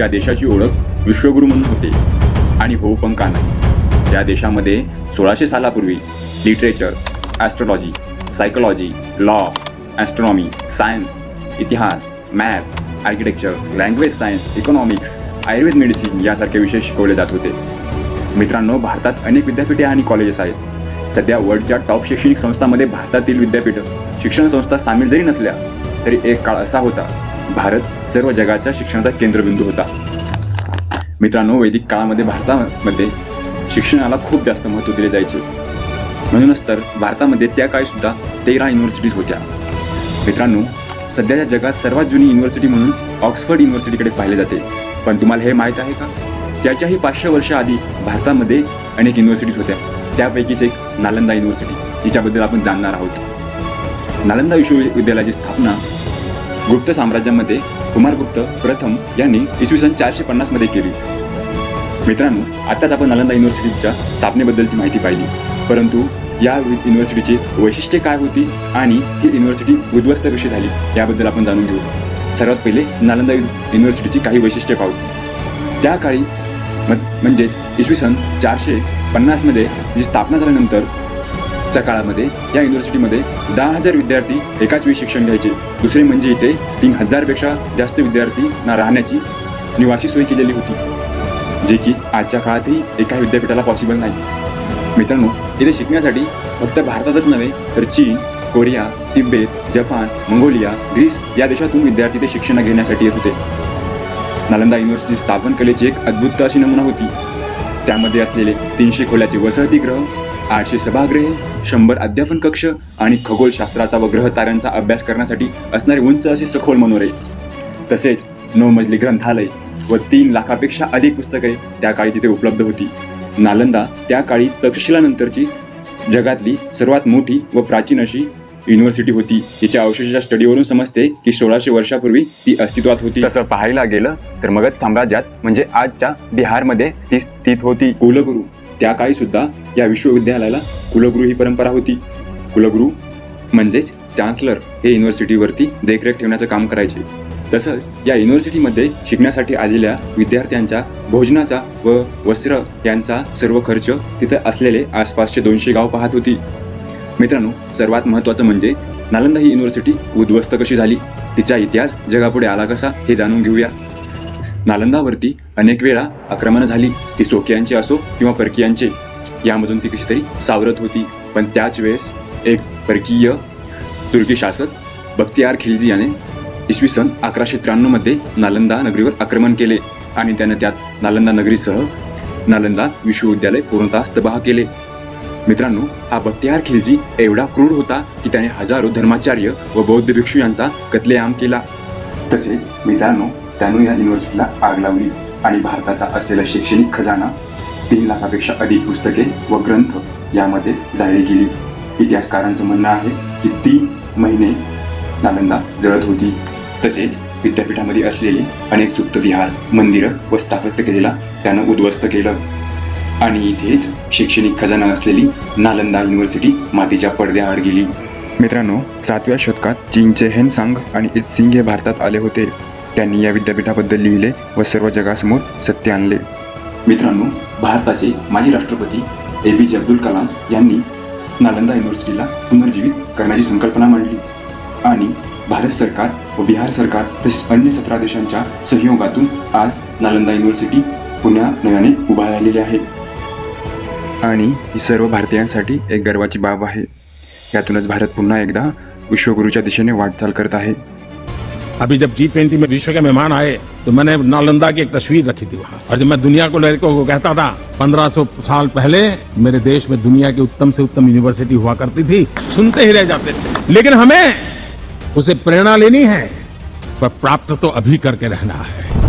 ज्या देशाची ओळख विश्वगुरू म्हणून होते आणि हो पण का नाही. त्या देशामध्ये सोळाशे सालापूर्वी literature astrology psychology law astronomy science इतिहास maths architecture language science economics Ayurveda medicine यासारखे विषय शिकवले जात होते. मित्रांनो भारतात अनेक विद्यापीठे आणि कॉलेजेस आहेत. सध्या वर्ल्डच्या टॉप शैक्षणिक संस्थांमध्ये भारतातील विद्यापीठ शिक्षण संस्था सामील जरी नसल्या तरी एक काळ असा होता भारत सर्व जगाच्या शिक्षणाचा केंद्रबिंदू होता. मित्रांनो वैदिक काळामध्ये भारतामध्ये शिक्षणाला खूप जास्त महत्त्व दिले जायचे. म्हणूनच तर भारतामध्ये त्या काळी सुद्धा तेरा युनिव्हर्सिटीज होत्या. मित्रांनो सध्याच्या जगात सर्वात जुनी युनिव्हर्सिटी म्हणून ऑक्सफर्ड युनिव्हर्सिटीकडे पाहिले जाते. पण तुम्हाला हे माहीत आहे का? त्याच्याही पाचशे वर्ष आधी भारतामध्ये अनेक युनिव्हर्सिटीज होत्या. त्यापैकीच एक नालंदा युनिव्हर्सिटी हिच्याबद्दल आपण जाणणार आहोत. नालंदा विश्वविद्यालयाची स्थापना गुप्त साम्राज्यामध्ये कुमारगुप्त प्रथम यांनी इसवी सन चारशे पन्नासमध्ये केली. मित्रांनो आत्ताच आपण नालंदा युनिव्हर्सिटीच्या स्थापनेबद्दलची माहिती पाहिली. परंतु या युनिव्हर्सिटीची वैशिष्ट्ये काय होती आणि ही युनिव्हर्सिटी उद्ध्वस्त कशी झाली याबद्दल आपण जाणून घेऊ. सर्वात पहिले नालंदा यु- युनिव्हर्सिटीची काही वैशिष्ट्ये पाहू. त्या काळी म- म्हणजेच इसवी सन चारशे पन्नासमध्ये जी स्थापना झाल्यानंतर च्या काळामध्ये या युनिव्हर्सिटीमध्ये दहा हजार विद्यार्थी एकाच वेळी शिक्षण घ्यायचे. दुसरे म्हणजे इथे तीन हजारपेक्षा जास्त विद्यार्थ्यांना राहण्याची निवासी सोय केलेली होती. जे की आजच्या काळातही एका विद्यापीठाला पॉसिबल नाही. मित्रांनो इथे शिकण्यासाठी फक्त भारतातच नव्हे तर चीन Korea Tibet Japan Mongolia Greece या देशातून विद्यार्थी ते शिक्षण घेण्यासाठी येत होते. नालंदा युनिव्हर्सिटी स्थापन कलेची एक अद्भुत अशी नमुना होती. त्यामध्ये असलेले तीनशे खोल्याचे वसतिगृह आठशे सभागृहे शंभर अध्यापन कक्ष आणि खगोलशास्त्राचा व ग्रह ताऱ्यांचा अभ्यास करण्यासाठी असणारे उंच असे सखोल मनोरे. तसेच नऊ मजली ग्रंथालय व तीन लाखापेक्षा अधिक पुस्तके त्या काळी तिथे उपलब्ध होती. नालंदा त्या काळी तक्षशिलानंतरची जगातली सर्वात मोठी व प्राचीन अशी युनिव्हर्सिटी होती. तिच्या अवशेषाच्या स्टडीवरून समजते की सोळाशे वर्षापूर्वी ती अस्तित्वात होती. तसं पाहायला गेलं तर मगध साम्राज्यात म्हणजे आजच्या बिहारमध्ये ती स्थित होती. कुलगुरू त्या काळी सुद्धा या विश्वविद्यालयाला कुलगुरू ही परंपरा होती. कुलगुरू म्हणजेच चान्सलर हे युनिव्हर्सिटीवरती देखरेख ठेवण्याचं काम करायचे. तसंच या युनिव्हर्सिटीमध्ये शिकण्यासाठी आलेल्या विद्यार्थ्यांच्या भोजनाचा व वस्त्र यांचा सर्व खर्च तिथे असलेले आसपासचे दोनशे गाव पाहत होती. मित्रांनो सर्वात महत्त्वाचं म्हणजे नालंदा ही युनिव्हर्सिटी उद्ध्वस्त कशी झाली? तिचा इतिहास जगापुढे आला कसा हे जाणून घेऊया. नालंदावरती अनेक वेळा आक्रमणं झाली. ती सोकियांची असो किंवा परकीयांचे. यामधून ती कशी तरी सावरत होती. पण त्याच वेळेस एक परकीय तुर्की शासक बख्तियार खिलजी याने इसवी सन अकराशे त्र्याण्णवमध्ये नालंदा नगरीवर आक्रमण केले आणि त्यानं त्यात नालंदा नगरीसह नालंदा विश्वविद्यालय पूर्णतः तबाह केले. मित्रांनो हा बख्तियार खिलजी एवढा क्रूर होता की त्याने हजारो धर्माचार्य व बौद्ध भिक्षू यांचा कत्लेआम केला. तसेच मित्रांनो त्यानं या युनिव्हर्सिटीला आग लावली आणि भारताचा असलेला शैक्षणिक खजाना तीन लाखापेक्षा अधिक पुस्तके व ग्रंथ यामध्ये जाळली गेली इतिहासकारांचं म्हणणं आहे की तीन महिने नालंदा जळत होती. तसेच विद्यापीठामध्ये असलेली अनेक सुप्त विहार मंदिरं व स्थापत्य केलेला त्यानं उद्ध्वस्त केलं. आणि इथेच शैक्षणिक खजाना असलेली नालंदा युनिव्हर्सिटी मातीच्या पडद्याआड गेली. मित्रांनो सातव्या शतकात चीनचे हेनसांग आणि इत्सिंग हे भारतात आले होते. त्यांनी या विद्यापीठाबद्दल लिहिले व सर्व जगासमोर सत्य आणले. मित्रांनो भारताचे माजी राष्ट्रपती ए पी जे अब्दुल कलाम यांनी नालंदा युनिव्हर्सिटीला पुनर्जीवित करण्याची संकल्पना मांडली आणि भारत सरकार व बिहार सरकार तसेच अन्य सतरा देशांच्या सहयोगातून आज नालंदा युनिव्हर्सिटी पुन्हा नव्याने उभा राहिलेली आहे. आणि ही सर्व भारतीयांसाठी एक गर्वाची बाब आहे. यातूनच भारत पुन्हा एकदा विश्वगुरूच्या दिशेने वाटचाल करत आहे. अभी जब जी ट्वेंटी में विश्व के मेहमान आए तो मैंने नालंदा की एक तस्वीर रखी थी वहाँ। और जब मैं दुनिया को लड़कों को कहता था 1500 साल पहले मेरे देश में दुनिया की उत्तम से उत्तम यूनिवर्सिटी हुआ करती थी, सुनते ही रह जाते थे। लेकिन हमें उसे प्रेरणा लेनी है, पर प्राप्त तो अभी करके रहना है।